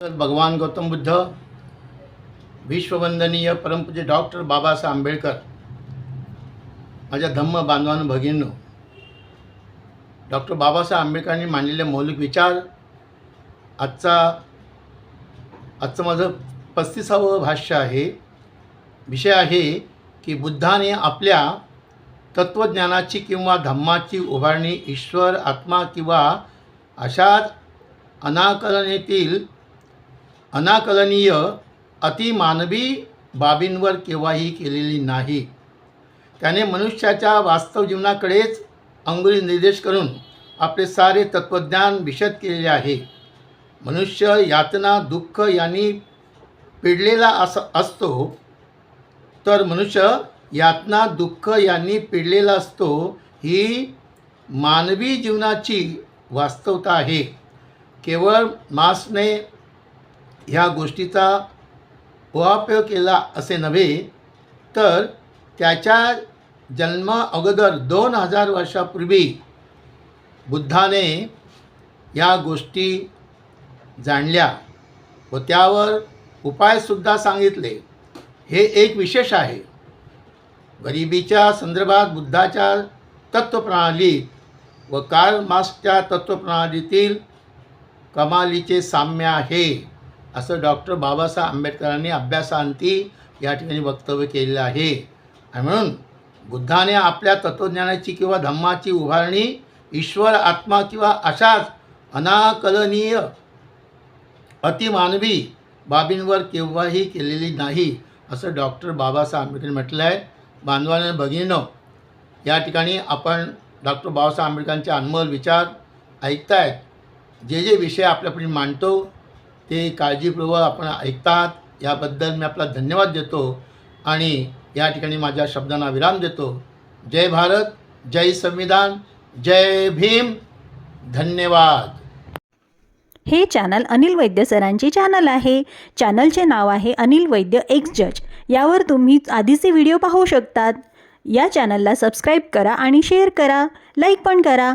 भगवान गौतम बुद्ध विश्ववंदनीय परमपूज्य डॉक्टर बाबासाहेब आंबेडकर माझ्या धम्म बांधवान भगिनींनो डॉक्टर बाबासाहेब आंबेडकरांनी मांडलेले मौलिक विचार आजचा आजचं माझं पस्तीसावं भाष्य आहे. विषय आहे की बुद्धाने आपल्या तत्त्वज्ञानाची किंवा धम्माची उभारणी ईश्वर आत्मा किंवा अशाच अनाकलनेतील अनाकलनीय अतिमानवी बाबींवर केव्हाही केलेली नाही. त्याने मनुष्याच्या वास्तव जीवनाकडेच अंगुली निर्देश करून आपले सारे तत्त्वज्ञान विशद केलेले आहे. मनुष्य यातना दुःख यांनी पिडलेला अस असतो तर मनुष्य यातना दुःख यांनी पिडलेला असतो ही मानवी जीवनाची वास्तवता आहे. केवळ मासने ह्या गोष्टीचा उपयोग केला असे नव्हे तर त्याच्या जन्मा अगोदर दोन हजार वर्षापूर्वी बुद्धाने या गोष्टी जाणल्या व त्यावर उपायसुद्धा सांगितले. हे एक विशेष आहे. गरिबीच्या संदर्भात बुद्धाच्या तत्त्वप्रणालीत व कार्ल मार्क्सच्या तत्त्वप्रणालीतील कमालीचे साम्य आहे. असं डॉक्टर बाबासाहेब आंबेडकरांनी अभ्यासांती या ठिकाणी वक्तव्य केलेलं आहे. आणि म्हणून बुद्धाने आपल्या तत्त्वज्ञानाची किंवा धम्माची उभारणी ईश्वर आत्मा किंवा अशाच अनाकलनीय अतिमानवी बाबींवर केव्हाही केलेली नाही असं डॉक्टर बाबासाहेब आंबेडकरांनी म्हटलं आहे बांधवाने भगिनीनं या ठिकाणी आपण डॉक्टर बाबासाहेब आंबेडकरांचे अनमोल विचार ऐकतायत. जे जे विषय आपल्यापुढे मांडतो ते काळजीपूर्वक आपण ऐकतात याबद्दल मी आपला धन्यवाद देतो आणि या ठिकाणी माझ्या शब्दांना विराम देतो. जय भारत जय संविधान जय भीम. धन्यवाद. हे चॅनल अनिल वैद्य सरांचे चॅनल आहे. चॅनलचे नाव आहे अनिल वैद्य एक्स जज. यावर तुम्ही आधीचे व्हिडिओ पाहू शकतात. या चॅनलला सबस्क्राईब करा आणि शेअर करा लाईक पण करा.